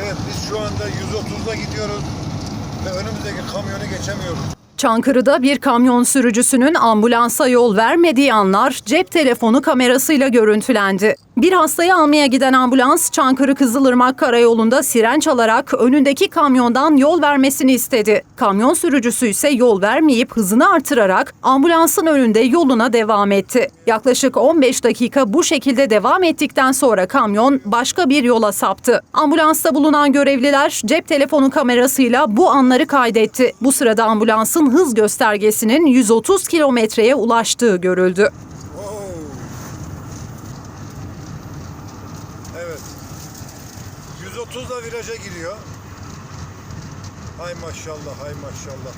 Evet biz şu anda 130'da gidiyoruz ve önümüzdeki kamyonu geçemiyoruz. Çankırı'da bir kamyon sürücüsünün ambulansa yol vermediği anlar cep telefonu kamerasıyla görüntülendi. Bir hastayı almaya giden ambulans Çankırı Kızılırmak Karayolu'nda siren çalarak önündeki kamyondan yol vermesini istedi. Kamyon sürücüsü ise yol vermeyip hızını artırarak ambulansın önünde yoluna devam etti. Yaklaşık 15 dakika bu şekilde devam ettikten sonra kamyon başka bir yola saptı. Ambulansta bulunan görevliler cep telefonu kamerasıyla bu anları kaydetti. Bu sırada ambulansın hız göstergesinin 130 kilometreye ulaştığı görüldü. Evet. 130'da viraja giriyor. Hay maşallah, hay maşallah.